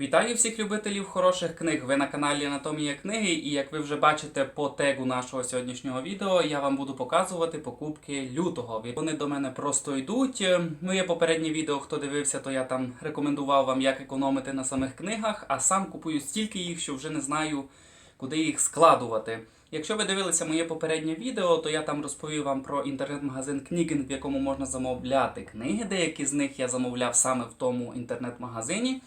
Вітаю всіх любителів хороших книг. Ви на каналі Анатомія книги, і як ви вже бачите по тегу нашого сьогоднішнього відео, я вам буду показувати покупки лютого. Вони до мене просто йдуть. Моє попереднє відео, хто дивився, то я там рекомендував вам, як економити на самих книгах, а сам купую стільки їх, що вже не знаю, куди їх складувати. Якщо ви дивилися моє попереднє відео, то я там розповів вам про інтернет-магазин Кнігін, в якому можна замовляти книги. Деякі з них я замовляв саме в тому інтернет-магазині.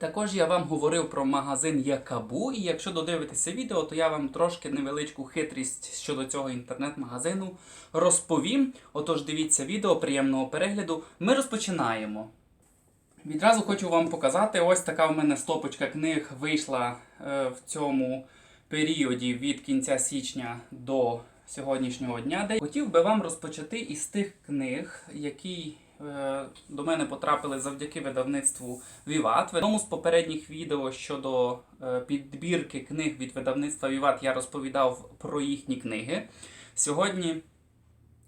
Також я вам говорив про магазин Якабу, і якщо додивитеся відео, то я вам трошки невеличку хитрість щодо цього інтернет-магазину розповім. Отож, дивіться відео, приємного перегляду. Ми розпочинаємо. Відразу хочу вам показати, ось така в мене стопочка книг вийшла е, в цьому періоді від кінця січня до сьогоднішнього дня. Де хотів би вам розпочати із тих книг, які до мене потрапили завдяки видавництву Віват. В одному з попередніх відео щодо е, підбірки книг від видавництва Віват я розповідав про їхні книги. Сьогодні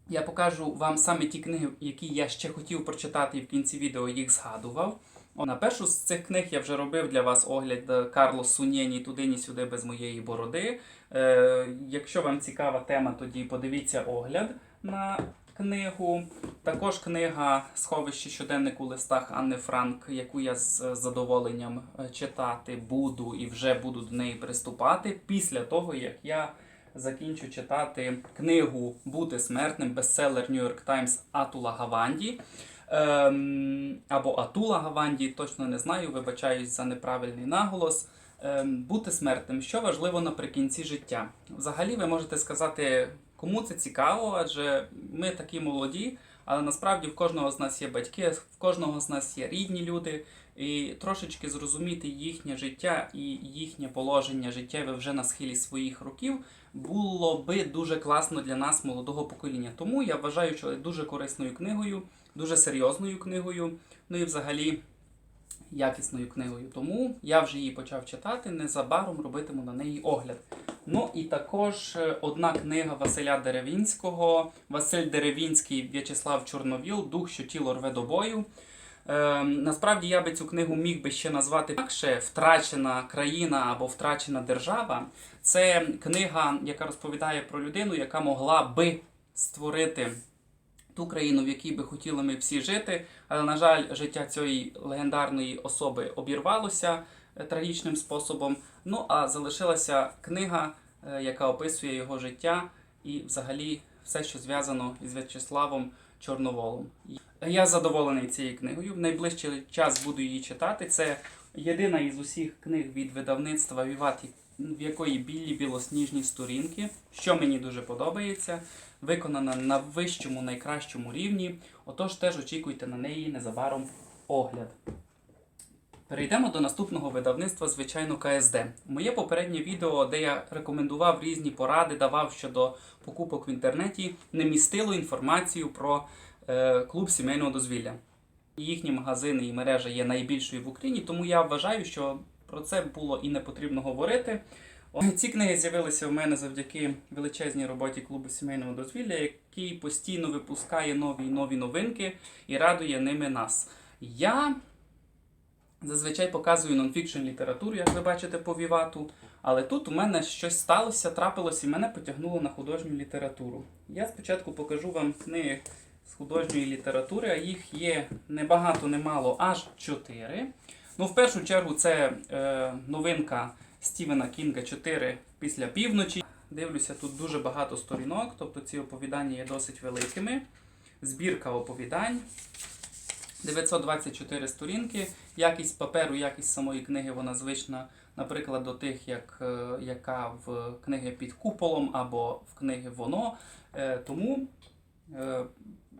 я покажу вам саме ті книги, які я ще хотів прочитати, і в кінці відео їх згадував. На першу з цих книг я вже робив для вас огляд е, Карло Суні «Ні туди, ні сюди без моєї бороди. Е, якщо вам цікава тема, тоді подивіться огляд на книгу. Також книга Сховище щоденник у листах Анни Франк, яку я з задоволенням е, читати буду і вже буду до неї приступати після того, як я закінчу читати книгу Бути смертним, бестселер York Times Атула Гаванді. Ем, або Атула Гаванді, точно не знаю, вибачаюсь за неправильний наголос. Ем, бути смертним, що важливо наприкінці життя. Взагалі, ви можете сказати, кому це цікаво, адже ми такі молоді, але насправді в кожного з нас є батьки, в кожного з нас є рідні люди, і трошечки зрозуміти їхнє життя і їхнє положення життєве вже на схилі своїх років було би дуже класно для нас, молодого покоління. Тому я вважаю, що дуже корисною книгою, дуже серйозною книгою, ну і взагалі якісною книгою. Тому я вже її почав читати, незабаром робитиму на неї огляд. Ну і також е, одна книга Василя Деревінського, Василь Деревінський, В'ячеслав Чорновіл, Дух, що тіло рве до бою. Е, насправді я би цю книгу міг би ще назвати інакше Втрачена країна або Втрачена держава. Це книга, яка розповідає про людину, яка могла би створити ту країну, в якій би хотіли ми всі жити. Але, на жаль, життя цієї легендарної особи обірвалося трагічним способом. Ну а залишилася книга, е, яка описує його життя і взагалі все, що зв'язано із В'ячеславом Чорноволом. Я задоволений цією книгою. В найближчий час буду її читати. Це єдина із усіх книг від видавництва Віваті, в якої білі білосніжні сторінки, що мені дуже подобається, виконана на вищому, найкращому рівні. Отож, теж очікуйте на неї незабаром огляд. Перейдемо до наступного видавництва, звичайно, КСД. Моє попереднє відео, де я рекомендував різні поради, давав щодо покупок в інтернеті, не містило інформацію про е, клуб сімейного дозвілля. Їхні магазини і мережа є найбільшою в Україні, тому я вважаю, що про це було і не потрібно говорити. Ці книги з'явилися в мене завдяки величезній роботі клубу сімейного дозвілля, який постійно випускає нові і нові новинки і радує ними нас. Я зазвичай показую нонфікшн літературу, як ви бачите по Вівату. Але тут у мене щось сталося, трапилось і мене потягнуло на художню літературу. Я спочатку покажу вам книги з художньої літератури, а їх є не багато, не мало, аж чотири. Ну, в першу чергу, це е, новинка Стівена Кінга 4 після півночі. Дивлюся, тут дуже багато сторінок, тобто ці оповідання є досить великими. Збірка оповідань. 924 сторінки. Якість паперу, якість самої книги, вона звична, наприклад, до тих, як, е, яка в книги під куполом або в книги воно. Е, тому е,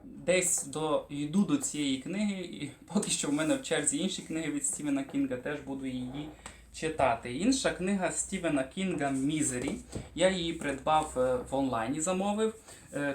десь до, йду до цієї книги, і поки що в мене в черзі інші книги від Стівена Кінга, теж буду її читати. Інша книга Стівена Кінга Мізері. Я її придбав в онлайні, замовив.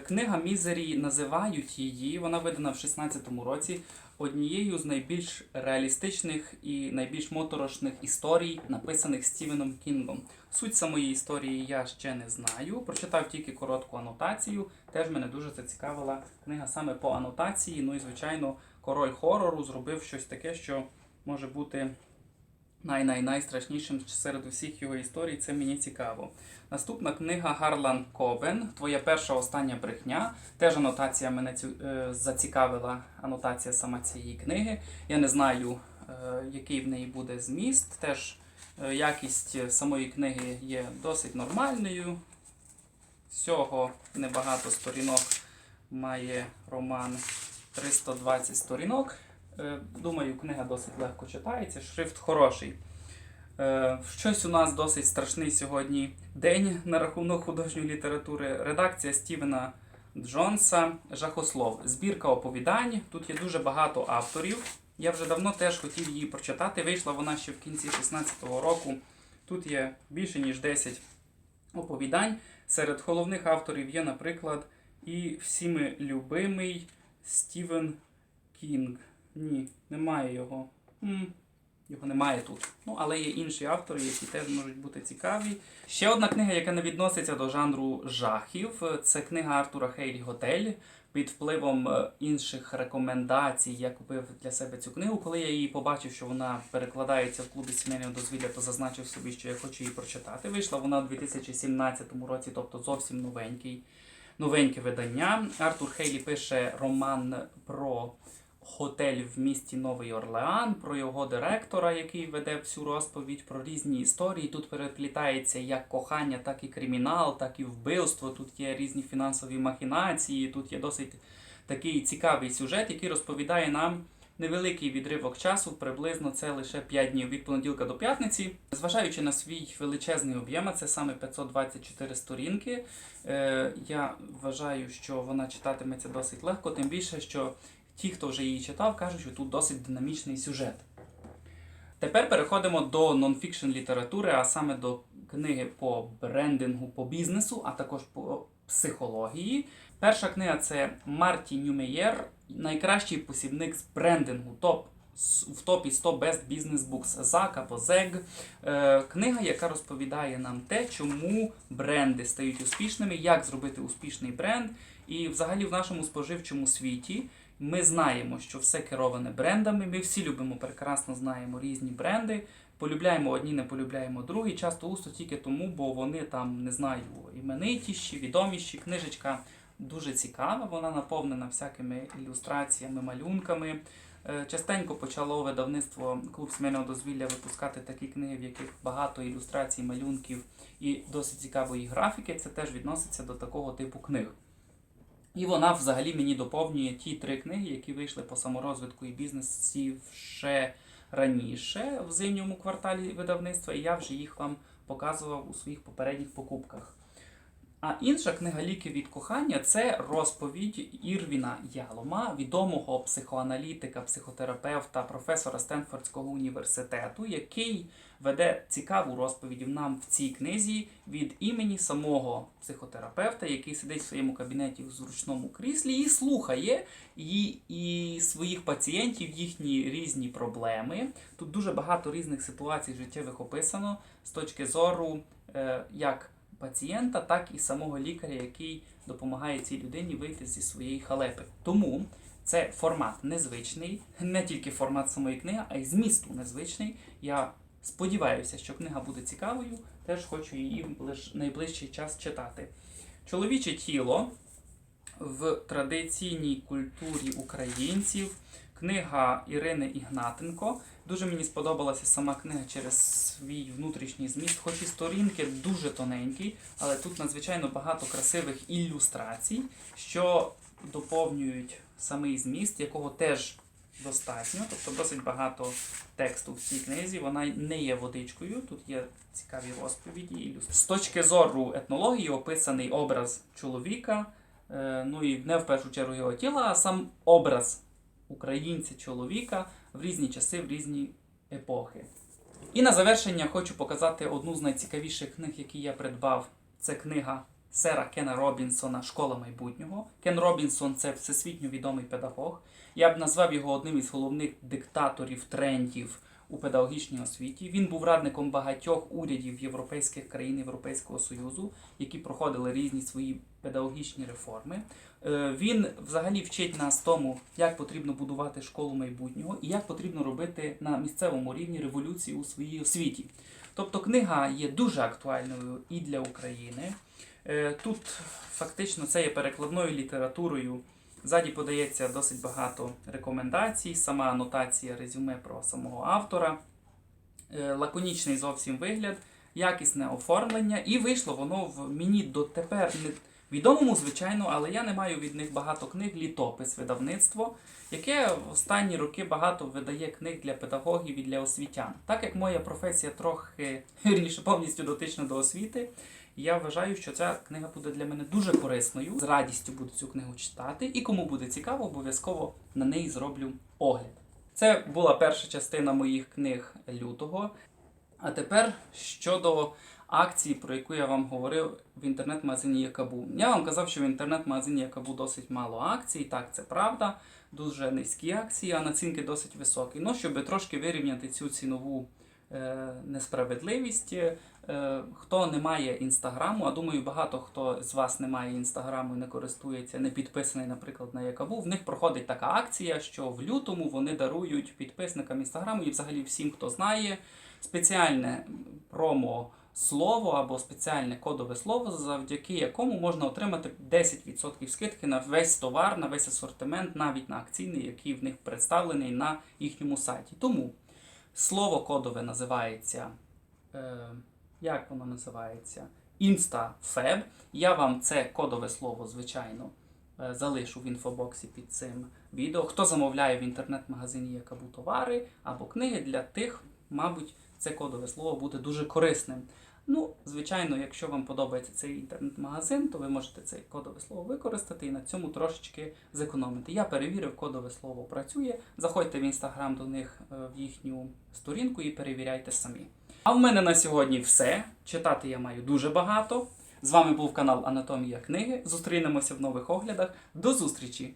Книга Мізері називають її, вона видана в 16-му році, однією з найбільш реалістичних і найбільш моторошних історій, написаних Стівеном Кінгом. Суть самої історії я ще не знаю. Прочитав тільки коротку анотацію. Теж мене дуже зацікавила книга саме по анотації. Ну і звичайно, король хорору зробив щось таке, що може бути най-най-найстрашнішим серед усіх його історій. Це мені цікаво. Наступна книга Гарлан Кобен Твоя перша остання брехня. Теж анотація мене цю, е, зацікавила. Анотація саме цієї книги. Я не знаю, е, який в неї буде зміст. Теж е, якість самої книги є досить нормальною. Всього небагато сторінок має роман 320 сторінок. Е, Думаю, книга досить легко читається, шрифт хороший. Е, Щось у нас досить страшний сьогодні день на рахунок художньої літератури. Редакція Стівена Джонса Жахослов. Збірка оповідань. Тут є дуже багато авторів. Я вже давно теж хотів її прочитати. Вийшла вона ще в кінці 16-го року. Тут є більше ніж 10 оповідань. Серед головних авторів є, наприклад, і всіми любимий Стівен Кінг. Ні, немає його. М, Його немає тут. Ну, але є інші автори, які теж можуть бути цікаві. Ще одна книга, яка не відноситься до жанру жахів, це книга Артура Хейлі Готель. Під впливом е, інших рекомендацій я купив для себе цю книгу. Коли я її побачив, що вона перекладається в клубі сімейного дозвілля, то зазначив собі, що я хочу її прочитати. Вийшла вона у 2017 році, тобто зовсім новенький, новеньке видання. Артур Хейлі пише роман про готель в місті Новий Орлеан, про його директора, який веде всю розповідь, про різні історії. Тут переплітається як кохання, так і кримінал, так і вбивство. Тут є різні фінансові махінації. Тут є досить такий цікавий сюжет, який розповідає нам невеликий відривок часу, приблизно це лише 5 днів від понеділка до п'ятниці. Зважаючи на свій величезний об'єм, а це саме 524 сторінки. е, Я вважаю, що вона читатиметься досить легко, тим більше, що ті, хто вже її читав, кажуть, що тут досить динамічний сюжет. Тепер переходимо до нонфікшн літератури, а саме до книги по брендингу, по бізнесу, а також по психології. Перша книга це Марті Нюмеєр, найкращий посібник з брендингу. Топ в топі 100 Best Business Books ЗАК або ЗЕГ. Е, Книга, яка розповідає нам те, чому бренди стають успішними, як зробити успішний бренд. І взагалі в нашому споживчому світі ми знаємо, що все кероване брендами. Ми всі любимо прекрасно знаємо різні бренди. Полюбляємо одні, не полюбляємо другі. Часто усто тільки тому, бо вони там не знаю іменитіші, відоміші. Книжечка дуже цікава. Вона наповнена всякими ілюстраціями, малюнками. Е, Частенько почало видавництво клуб сімейного дозвілля випускати такі книги, в яких багато ілюстрацій, малюнків і досить цікавої графіки. Це теж відноситься до такого типу книг. І вона взагалі мені доповнює ті три книги, які вийшли по саморозвитку і бізнесі ще раніше в зимньому кварталі видавництва, і я вже їх вам показував у своїх попередніх покупках. А інша книга Ліки від кохання це розповідь Ірвіна Ялома, відомого психоаналітика, психотерапевта, професора Стенфордського університету, який веде цікаву розповідь нам в цій книзі від імені самого психотерапевта, який сидить в своєму кабінеті в зручному кріслі і слухає і, і своїх пацієнтів, їхні різні проблеми. Тут дуже багато різних ситуацій життєвих описано з точки зору е, як пацієнта, так і самого лікаря, який допомагає цій людині вийти зі своєї халепи. Тому це формат незвичний, не тільки формат самої книги, а й змісту незвичний. Я сподіваюся, що книга буде цікавою, теж хочу її в найближчий час читати. Чоловіче тіло в традиційній культурі українців. Книга Ірини Ігнатенко. Дуже мені сподобалася сама книга через свій внутрішній зміст, хоч і сторінки дуже тоненькі, але тут надзвичайно багато красивих ілюстрацій, що доповнюють самий зміст, якого теж достатньо. Тобто досить багато тексту в цій книзі. Вона не є водичкою, тут є цікаві розповіді. ілюстрації. З точки зору етнології описаний образ чоловіка, е, ну і не в першу чергу його тіла, а сам образ українця чоловіка в різні часи, в різні епохи. І на завершення хочу показати одну з найцікавіших книг, які я придбав. Це книга Сера Кена Робінсона Школа майбутнього. Кен Робінсон це всесвітньо відомий педагог. Я б назвав його одним із головних диктаторів трендів у педагогічній освіті. Він був радником багатьох урядів європейських країн Європейського Союзу, які проходили різні свої педагогічні реформи. Е, Він взагалі вчить нас тому, як потрібно будувати школу майбутнього і як потрібно робити на місцевому рівні революції у своїй освіті. Тобто книга є дуже актуальною і для України. Е, Тут фактично це є перекладною літературою. Ззаді подається досить багато рекомендацій, сама анотація резюме про самого автора, Е, лаконічний зовсім вигляд, якісне оформлення, і вийшло воно в мені дотепер не відомому, звичайно, але я не маю від них багато книг, літопис видавництво, яке в останні роки багато видає книг для педагогів і для освітян. Так як моя професія трохи вірніше повністю дотична до освіти, я вважаю, що ця книга буде для мене дуже корисною. З радістю буду цю книгу читати, і кому буде цікаво, обов'язково на неї зроблю огляд. Це була перша частина моїх книг лютого. А тепер щодо акції, про яку я вам говорив в інтернет-магазині Якабу. Я вам казав, що в інтернет-магазині Якабу досить мало акцій. Так, це правда. Дуже низькі акції, а націнки досить високі. Ну, щоб трошки вирівняти цю цінову е, несправедливість. Е, хто не має інстаграму, а думаю, багато хто з вас не має інстаграму і не користується, не підписаний, наприклад, на Якабу. В них проходить така акція, що в лютому вони дарують підписникам інстаграму і взагалі всім, хто знає, спеціальне промо. Слово або спеціальне кодове слово, завдяки якому можна отримати 10% скидки на весь товар, на весь асортимент, навіть на акційний, який в них представлений на їхньому сайті. Тому слово кодове називається. Е, як воно називається? InstaFab. Я вам це кодове слово, звичайно, е, залишу в інфобоксі під цим відео. Хто замовляє в інтернет-магазині Якабу товари або книги для тих, мабуть, це кодове слово буде дуже корисним. Ну, звичайно, якщо вам подобається цей інтернет-магазин, то ви можете це кодове слово використати і на цьому трошечки зекономити. Я перевірив, кодове слово працює. Заходьте в інстаграм до них е, в їхню сторінку і перевіряйте самі. А в мене на сьогодні все. Читати я маю дуже багато. З вами був канал Анатомія книги. Зустрінемося в нових оглядах. До зустрічі!